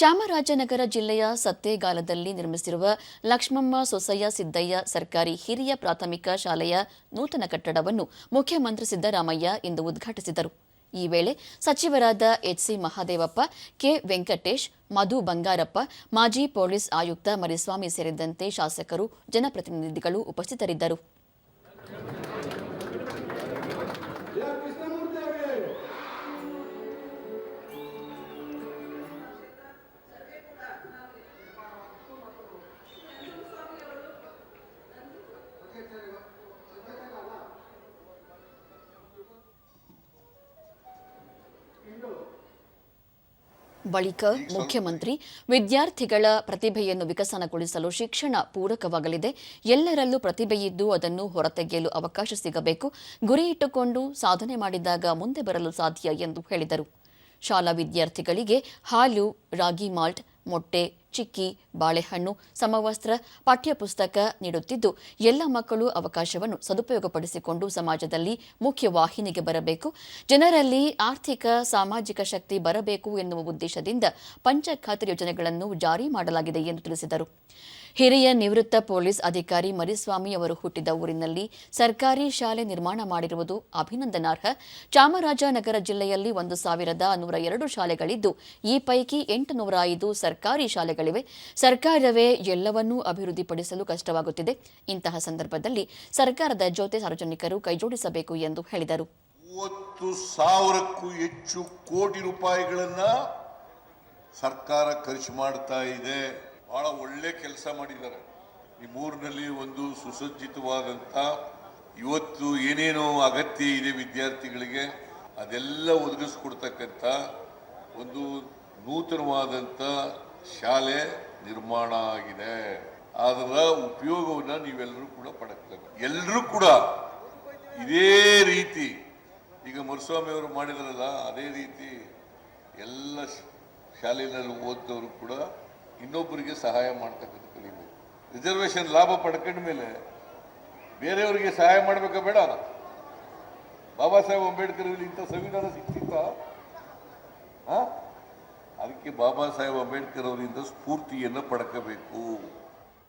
ಚಾಮರಾಜನಗರ ಜಿಲ್ಲೆಯ ಸತ್ತೇಗಾಲದಲ್ಲಿ ನಿರ್ಮಿಸಿರುವ ಲಕ್ಷ್ಮಮ್ಮ ಸೊಸಯ್ಯ ಸಿದ್ದಯ್ಯ ಸರ್ಕಾರಿ ಹಿರಿಯ ಪ್ರಾಥಮಿಕ ಶಾಲೆಯ ನೂತನ ಕಟ್ಟಡವನ್ನು ಮುಖ್ಯಮಂತ್ರಿ ಸಿದ್ದರಾಮಯ್ಯ ಇಂದು ಉದ್ಘಾಟಿಸಿದರು. ಈ ವೇಳೆ ಸಚಿವರಾದ H C Mahadevappa, K Venkatesh, Madhu Bangarappa, ಮಾಜಿ ಪೊಲೀಸ್ ಆಯುಕ್ತ ಮರಿಸ್ವಾಮಿ ಸೇರಿದಂತೆ ಶಾಸಕರು, ಜನಪ್ರತಿನಿಧಿಗಳು ಉಪಸ್ಥಿತರಿದ್ದರು. ಬಳಿಕ ಮುಖ್ಯಮಂತ್ರಿ ವಿದ್ಯಾರ್ಥಿಗಳ ಪ್ರತಿಭೆಯನ್ನು ವಿಕಸನಗೊಳಿಸಲು ಶಿಕ್ಷಣ ಪೂರಕವಾಗಲಿದೆ. ಎಲ್ಲರಲ್ಲೂ ಪ್ರತಿಭೆಯಿದ್ದು ಅದನ್ನು ಹೊರತೆಗೆಯಲು ಅವಕಾಶ ಸಿಗಬೇಕು. ಗುರಿ ಇಟ್ಟುಕೊಂಡು ಸಾಧನೆ ಮಾಡಿದಾಗ ಮುಂದೆ ಬರಲು ಸಾಧ್ಯ ಎಂದು ಹೇಳಿದರು. ಶಾಲಾ ವಿದ್ಯಾರ್ಥಿಗಳಿಗೆ ಹಾಲು, ರಾಗಿ, ಮಾಲ್ಟ್, ಮೊಟ್ಟೆ ಚಿಕ್ಕಿ, ಬಾಳೆಹಣ್ಣು, ಸಮವಸ್ತ್ರ, ಪಠ್ಯಪುಸ್ತಕ ನೀಡುತ್ತಿದ್ದು, ಎಲ್ಲ ಮಕ್ಕಳು ಅವಕಾಶವನ್ನು ಸದುಪಯೋಗಪಡಿಸಿಕೊಂಡು ಸಮಾಜದಲ್ಲಿ ಮುಖ್ಯವಾಹಿನಿಗೆ ಬರಬೇಕು. ಜನರಲ್ಲಿ ಆರ್ಥಿಕ, ಸಾಮಾಜಿಕ ಶಕ್ತಿ ಬರಬೇಕು ಎನ್ನುವ ಉದ್ದೇಶದಿಂದ ಪಂಚಖಾತ್ರಿ ಯೋಜನೆಗಳನ್ನು ಜಾರಿ ಮಾಡಲಾಗಿದೆ ಎಂದು ತಿಳಿಸಿದರು. ಹಿರಿಯ ನಿವೃತ್ತ ಪೊಲೀಸ್ ಅಧಿಕಾರಿ ಮರಿಸ್ವಾಮಿ ಅವರು ಹುಟ್ಟಿದ ಊರಿನಲ್ಲಿ ಸರ್ಕಾರಿ ಶಾಲೆ ನಿರ್ಮಾಣ ಮಾಡಿರುವುದು ಅಭಿನಂದನಾರ್ಹ. ಚಾಮರಾಜನಗರ ಜಿಲ್ಲೆಯಲ್ಲಿ ಒಂದು ಸಾವಿರದ ನೂರ ಎರಡು ಶಾಲೆಗಳಿದ್ದು, ಈ ಪೈಕಿ ಎಂಟುನೂರ ಐದು ಸರ್ಕಾರಿ ಶಾಲೆಗಳಿವೆ. ಸರ್ಕಾರವೇ ಎಲ್ಲವನ್ನೂ ಅಭಿವೃದ್ಧಿಪಡಿಸಲು ಕಷ್ಟವಾಗುತ್ತಿದೆ. ಇಂತಹ ಸಂದರ್ಭದಲ್ಲಿ ಸರ್ಕಾರದ ಜೊತೆ ಸಾರ್ವಜನಿಕರು ಕೈಜೋಡಿಸಬೇಕು ಎಂದು ಹೇಳಿದರು. ಸಾವಿರಕ್ಕೂ ಹೆಚ್ಚು ಕೋಟಿ ರೂಪಾಯಿಗಳನ್ನು ಸರ್ಕಾರ ಖರ್ಚು ಮಾಡ್ತಾ ಇದೆ. ಬಹಳ ಒಳ್ಳೆ ಕೆಲಸ ಮಾಡಿದ್ದಾರೆ. ಈ ಮೂರಿನಲ್ಲಿ ಒಂದು ಸುಸಜ್ಜಿತವಾದಂಥ ಇವತ್ತು ಏನೇನೋ ಅಗತ್ಯ ಇದೆ ವಿದ್ಯಾರ್ಥಿಗಳಿಗೆ, ಅದೆಲ್ಲ ಒದಗಿಸ್ಕೊಡ್ತಕ್ಕಂಥ ಒಂದು ನೂತನವಾದಂಥ ಶಾಲೆ ನಿರ್ಮಾಣ ಆಗಿದೆ. ಅದರ ಉಪಯೋಗವನ್ನು ನೀವೆಲ್ಲರೂ ಕೂಡ ಪಡಕ್ತೇವೆ ಎಲ್ಲರೂ ಕೂಡ ಇದೇ ರೀತಿ, ಈಗ ಮುರುಸ್ವಾಮಿ ಅವರು ಮಾಡಿದಾರಲ್ಲ, ಅದೇ ರೀತಿ ಎಲ್ಲ ಶಾಲೆಯಲ್ಲಿ ಓದಿದವರು ಕೂಡ ಇನ್ನೊಬ್ಬರಿಗೆ ಸಹಾಯ ಮಾಡ್ತಕ್ಕಂಥ ಕಲಿಬೇಕು ರಿಸರ್ವೇಷನ್ ಲಾಭ ಪಡ್ಕೊಂಡ ಮೇಲೆ ಬೇರೆಯವರಿಗೆ ಸಹಾಯ ಮಾಡಬೇಕಾ ಬೇಡ ಬಾಬಾ ಸಾಹೇಬ್ ಅಂಬೇಡ್ಕರ್ ಇಂಥ ಸಂವಿಧಾನ ಸಿಕ್ತಿತ್ತ? ಅದಕ್ಕೆ ಬಾಬಾ ಸಾಹೇಬ್ ಅಂಬೇಡ್ಕರ್ ಅವರಿಂದ ಸ್ಫೂರ್ತಿಯನ್ನು ಪಡ್ಕೋಬೇಕು.